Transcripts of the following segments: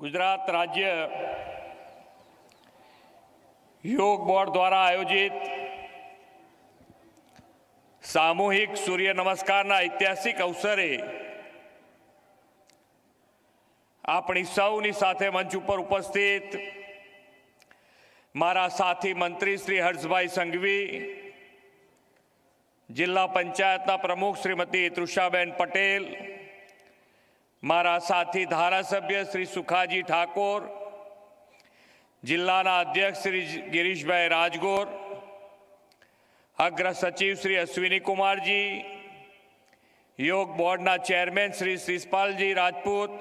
ગુજરાત રાજ્ય યોગ બોર્ડ દ્વારા આયોજિત સામૂહિક સૂર્ય નમસ્કારના ઐતિહાસિક અવસરે આપણી સૌની સાથે મંચ ઉપર ઉપસ્થિત મારા સાથી મંત્રી શ્રી હર્ષભાઈ સંઘવી, જિલ્લા પંચાયતના પ્રમુખ શ્રીમતી તૃષાબેન પટેલ મારા સાથી ધારાસભ્ય શ્રી સુખાજી ઠાકોર, જિલ્લાના અધ્યક્ષ શ્રી ગિરીશભાઈ રાજગોર, અગ્ર સચિવ શ્રી અશ્વિની કુમારજી, યોગ બોર્ડના ચેરમેન શ્રી શિષપાલજી રાજપૂત,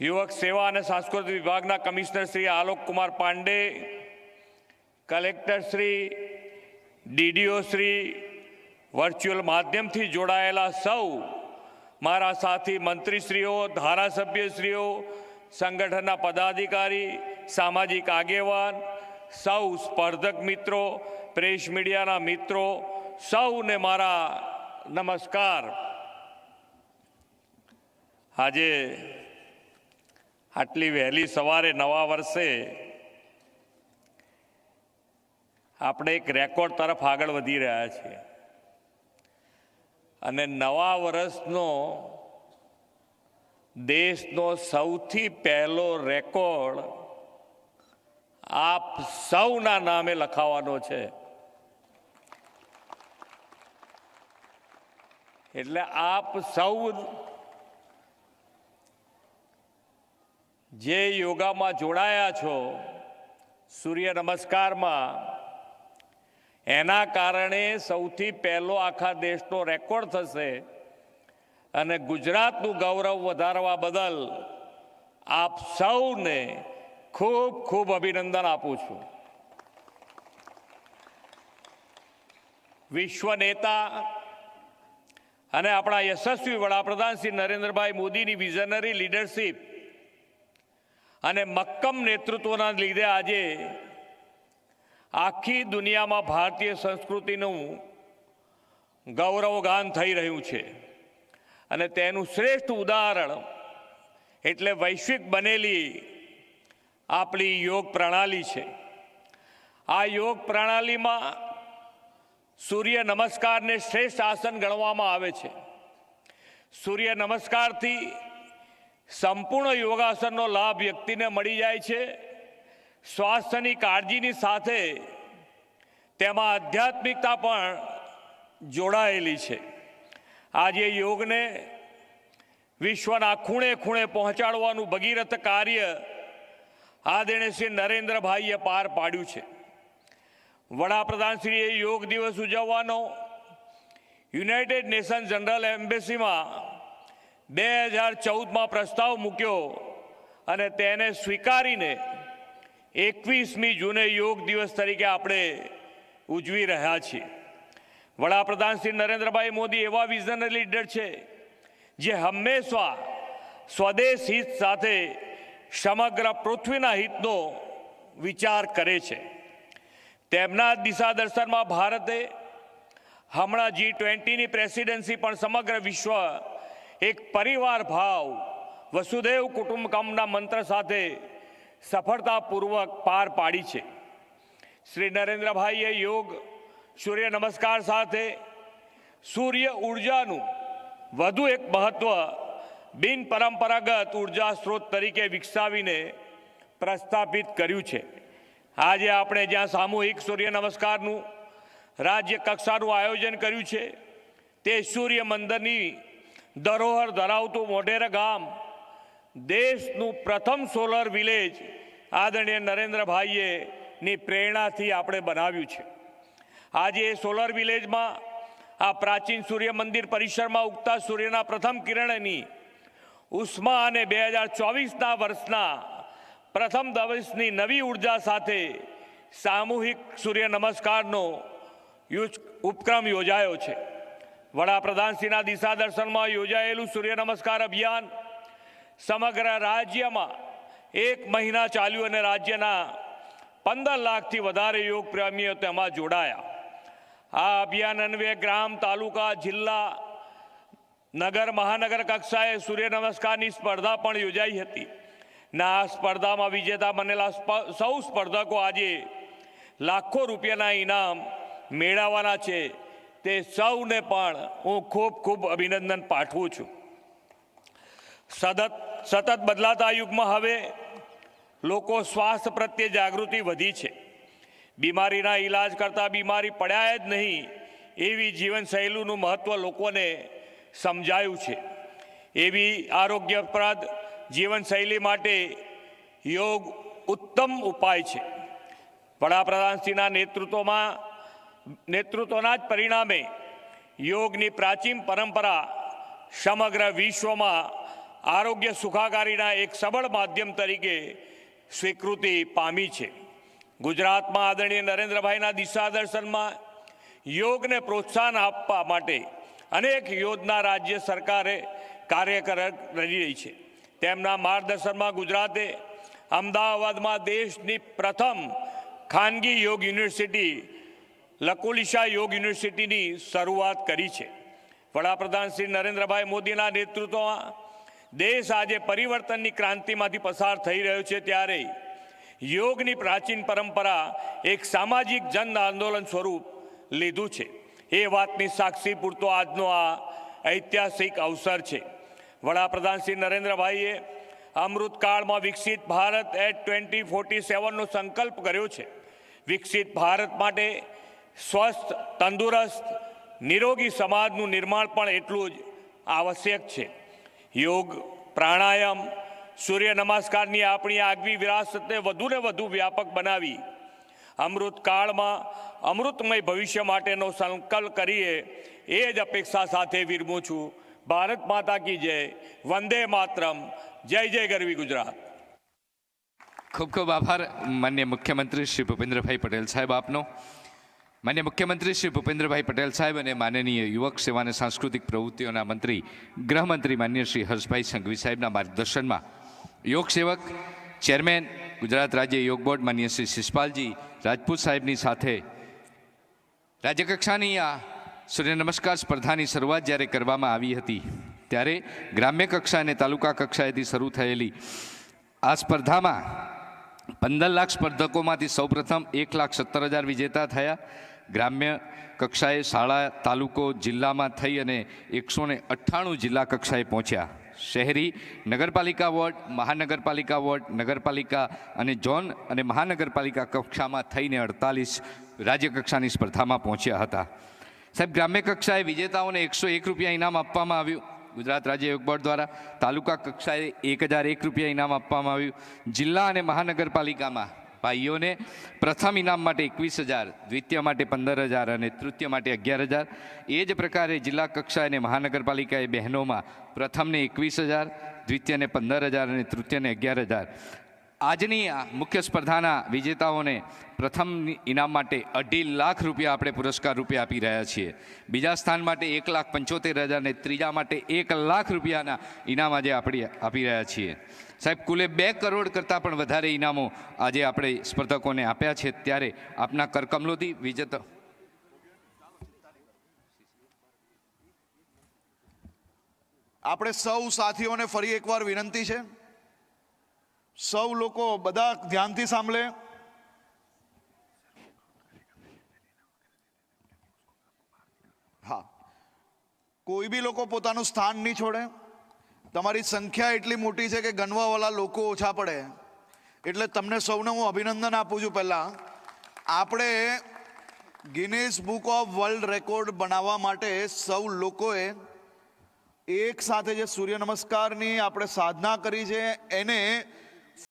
યુવક સેવા અને સાંસ્કૃતિક વિભાગના commissioner Shri Alok Kumar Pandey, collector Shri, DDO Shri, virtual માધ્યમથી જોડાયેલા સૌ મારા સાથી મંત્રીશ્રીઓ, ધારાસભ્યશ્રીઓ, સંગઠનના પદાધિકારી, સામાજિક આગેવાન, સૌ સ્પર્ધક મિત્રો, પ્રેસ મીડિયાના મિત્રો, સૌને મારા નમસ્કાર. આજે આટલી વહેલી સવારે નવા વર્ષે આપણે એક રેકોર્ડ તરફ આગળ વધી રહ્યા છીએ. અને નવા વર્ષનો દેશનો સૌથી પહેલો રેકોર્ડ આપ સૌના નામે લખાવાનો છે. એટલે આપ સૌ જે યોગામાં જોડાયા છો, સૂર્ય નમસ્કારમાં એના કારણે સૌથી પહેલો આખા દેશનો રેકોર્ડ થશે અને ગુજરાતનું ગૌરવ વધારવા બદલ આપ સૌને ખૂબ ખૂબ અભિનંદન આપું છું. વિશ્વ નેતા અને આપણા યશસ્વી વડાપ્રધાન શ્રી નરેન્દ્રભાઈ મોદીની વિઝનરી લીડરશીપ અને મક્કમ નેતૃત્વના લીધે આજે આખી દુનિયામાં ભારતીય સંસ્કૃતિનું ગૌરવગાન થઈ રહ્યું છે. અને તેનું શ્રેષ્ઠ ઉદાહરણ એટલે વૈશ્વિક બનેલી આપણી યોગ પ્રણાલી છે. આ યોગ પ્રણાલીમાં સૂર્ય નમસ્કારને શ્રેષ્ઠ આસન ગણવામાં આવે છે. સૂર્ય નમસ્કારથી સંપૂર્ણ યોગાસનનો લાભ વ્યક્તિને મળી જાય છે. સ્વાસ્થ્યની કાળજીની સાથે તેમાં આધ્યાત્મિકતા પણ જોડાયેલી છે. આજે યોગને વિશ્વના ખૂણે ખૂણે પહોંચાડવાનું ભગીરથ કાર્ય આદરણીય શ્રી નરેન્દ્રભાઈએ પાર પાડ્યું છે. વડાપ્રધાનશ્રીએ યોગ દિવસ ઉજવવાનો, યુનાઇટેડ નેશન જનરલ એમ્બેસીમાં બે હજાર ચૌદમાં પ્રસ્તાવ મૂક્યો અને તેને સ્વીકારીને એકવીસમી જૂને યોગ દિવસ તરીકે આપણે ઉજવી રહ્યા છીએ. વડાપ્રધાન શ્રી નરેન્દ્રભાઈ મોદી એવા વિઝનરી લીડર છે, જે હંમેશા સ્વદેશ હિત સાથે સમગ્ર પૃથ્વીના હિતનો વિચાર કરે છે. તેમના દિશાદર્શનમાં ભારતે હમણાં જી ટ્વેન્ટીની પ્રેસિડેન્સી પણ સમગ્ર વિશ્વ એક પરિવાર ભાવ વસુદેવ કુટુંબકમના મંત્ર સાથે સફળતાપૂર્વક પાર પાડી છે. શ્રી નરેન્દ્રભાઈએ યોગ, સૂર્ય નમસ્કાર સાથે સૂર્ય ઉર્જાનું વધુ એક મહત્વ બિન પરંપરાગત ઊર્જા સ્ત્રોત તરીકે વિકસાવીને પ્રસ્થાપિત કર્યું છે. આજે આપણે જ્યાં સામૂહિક સૂર્ય નમસ્કારનું રાજ્ય કક્ષાનું આયોજન કર્યું છે, તે સૂર્ય મંદિરની ધરોહર ધરાવતું મોઢેરા ગામ દેશનું પ્રથમ સોલર વિલેજ આદરણીય નરેન્દ્રભાઈએ ની પ્રેરણાથી આપણે બનાવ્યું છે. આજે એ સોલર વિલેજમાં આ પ્રાચીન સૂર્ય મંદિર પરિસરમાં ઉગતા સૂર્યના પ્રથમ કિરણની ઉષ્મા અને બે હજાર ચોવીસના વર્ષના પ્રથમ દિવસની નવી ઊર્જા સાથે સામૂહિક સૂર્ય નમસ્કારનો યુજ- ઉપક્રમ યોજાયો છે. વડાપ્રધાનશ્રીના દિશા દર્શનમાં યોજાયેલું સૂર્ય નમસ્કાર અભિયાન સમગ્ર રાજ્યમાં એક મહિના ચાલ્યું અને રાજ્યના પંદર લાખથી વધારે યોગ પ્રેમીઓ તેમાં જોડાયા. આ અભિયાન અન્વયે ગ્રામ, તાલુકા, જિલ્લા, નગર, મહાનગર કક્ષાએ સૂર્ય નમસ્કારની સ્પર્ધા પણ યોજાઈ હતી. ના આ સ્પર્ધામાં વિજેતા બનેલા સૌ સ્પર્ધકો આજે લાખો રૂપિયાના ઇનામ મેળવવાના છે. તે સૌને પણ હું ખૂબ ખૂબ અભિનંદન પાઠવું છું. સતત સતત બદલાતા યુગમાં હવે લોકો સ્વાસ્થ્ય પ્રત્યે જાગૃતિ વધી છે. બીમારીના ઈલાજ કરતાં બીમારી પડ્યા જ નહીં એવી જીવનશૈલીનું મહત્ત્વ લોકોને સમજાયું છે. એવી આરોગ્યપ્રદ જીવનશૈલી માટે યોગ ઉત્તમ ઉપાય છે. વડાપ્રધાનશ્રીના નેતૃત્વમાં, નેતૃત્વના જ પરિણામે યોગની પ્રાચીન પરંપરા સમગ્ર વિશ્વમાં આરોગ્ય સુખાકારીના એક સબળ માધ્યમ તરીકે સ્વીકૃતિ પામી છે. ગુજરાતમાં આદરણીય નરેન્દ્રભાઈના દિશાદર્શનમાં યોગને પ્રોત્સાહન આપવા માટે અનેક યોજના રાજ્ય સરકારે કાર્ય કરી રહી છે. તેમના માર્ગદર્શનમાં ગુજરાતે અમદાવાદમાં દેશની પ્રથમ ખાનગી યોગ યુનિવર્સિટી, લકુલિશા યોગ યુનિવર્સિટીની શરૂઆત કરી છે. વડાપ્રધાન શ્રી નરેન્દ્રભાઈ મોદીના નેતૃત્વમાં દેશ આજે પરિવર્તનની ક્રાંતિમાંથી પસાર થઈ રહ્યો છે ત્યારે યોગની પ્રાચીન પરંપરા એક સામાજિક જન આંદોલન સ્વરૂપ લીધું છે. એ વાતની સાક્ષી પૂરતો આજનો આ ઐતિહાસિક અવસર છે. વડાપ્રધાન શ્રી નરેન્દ્રભાઈએ અમૃતકાળમાં વિકસિત ભારત એટ ટ્વેન્ટી ફોર્ટી સેવનનો સંકલ્પ કર્યો છે. વિકસિત ભારત માટે સ્વસ્થ, તંદુરસ્ત, નિરોગી સમાજનું નિર્માણ પણ એટલું જ આવશ્યક છે. યોગ, પ્રાણાયામ, સૂર્ય નમસ્કારની આપણી આગવી વિરાસતને વધુને વધુ વ્યાપક બનાવી અમૃતકાળમાં અમૃતમય ભવિષ્ય માટેનો સંકલ્પ કરીએ, એ જ અપેક્ષા સાથે વિરમું છું. ભારત માતા કી જય. વંદે માતરમ. જય જય ગરવી ગુજરાત. ખૂબ ખૂબ આભાર. માન્ય મુખ્યમંત્રી શ્રી ભૂપેન્દ્રભાઈ પટેલ સાહેબ આપનો. માન્ય મુખ્યમંત્રી શ્રી ભૂપેન્દ્રભાઈ પટેલ સાહેબ અને માનનીય યુવક સેવા અને સાંસ્કૃતિક પ્રવૃત્તિઓના મંત્રી, ગૃહમંત્રી માન્ય શ્રી હર્ષભાઈ સંઘવી સાહેબના માર્ગદર્શનમાં યોગ સેવક, ચેરમેન, ગુજરાત રાજ્ય યોગ બોર્ડ માન્ય શ્રી શિષપાલજી રાજપૂત સાહેબની સાથે રાજ્યકક્ષાની આ સૂર્ય નમસ્કાર સ્પર્ધાની શરૂઆત જ્યારે કરવામાં આવી હતી, ત્યારે ગ્રામ્ય કક્ષા અને તાલુકા કક્ષાએથી શરૂ થયેલી આ સ્પર્ધામાં પંદર લાખ સ્પર્ધકોમાંથી સૌપ્રથમ એક લાખ સત્તર હજાર વિજેતા થયા. ગ્રામ્ય કક્ષાએ શાળા, તાલુકો, જિલ્લામાં થઈ અને એકસો ને અઠ્ઠાણું જિલ્લા કક્ષાએ પહોંચ્યા. શહેરી નગરપાલિકા વોર્ડ, મહાનગરપાલિકા વોર્ડ, નગરપાલિકા અને ઝોન અને મહાનગરપાલિકા કક્ષામાં થઈને અડતાલીસ રાજ્ય કક્ષાની સ્પર્ધામાં પહોંચ્યા હતા. સાહેબ, ગ્રામ્ય કક્ષાએ વિજેતાઓને એકસો એક રૂપિયા ઇનામ આપવામાં આવ્યું. ગુજરાત રાજ્ય યોગ બોર્ડ દ્વારા તાલુકા કક્ષાએ એક હજાર એક રૂપિયા ઇનામ આપવામાં આવ્યું. જિલ્લા અને મહાનગરપાલિકામાં ભાઈઓને પ્રથમ ઇનામ માટે એકવીસ હજાર, દ્વિતીય માટે પંદર હજાર અને તૃતીય માટે અગિયાર હજાર. એ જ પ્રકારે જિલ્લા કક્ષાએ અને મહાનગરપાલિકાએ બહેનોમાં પ્રથમને એકવીસ હજાર, દ્વિતીયને પંદર હજાર અને તૃતીયને અગિયાર હજાર. આજની આ મુખ્ય સ્પર્ધાના વિજેતાઓને પ્રથમ ઇનામ માટે અઢી લાખ રૂપિયા આપણે પુરસ્કાર રૂપે આપી રહ્યા છીએ. બીજા સ્થાન માટે એક લાખ પંચોતેર હજાર અને ત્રીજા માટે એક લાખ રૂપિયાના ઇનામ આજે આપણે આપી રહ્યા છીએ. સાહેબ, કુલે બે કરોડ કરતાં પણ વધારે ઇનામો આજે આપણે સ્પર્ધકોને આપ્યા છે. ત્યારે આપના કરકમલોથી વિજેતા આપણે સૌ સાથીઓને ફરી એકવાર વિનંતી છે. સૌ લોકો બધા ધ્યાનથી સાંભળે. હા. કોઈ બી લોકો પોતાનું સ્થાન નહીં છોડે. તમારી સંખ્યા એટલી મોટી છે કે ગણવાવાળા લોકો ઓછા પડે. એટલે તમને સૌને હું અભિનંદન આપું છું પહેલાં. આપણે Guinness book of world record બનાવવા માટે સૌ લોકોએ એક સાથે જે સૂર્ય નમસ્કારની આપણે સાધના કરી છે, એને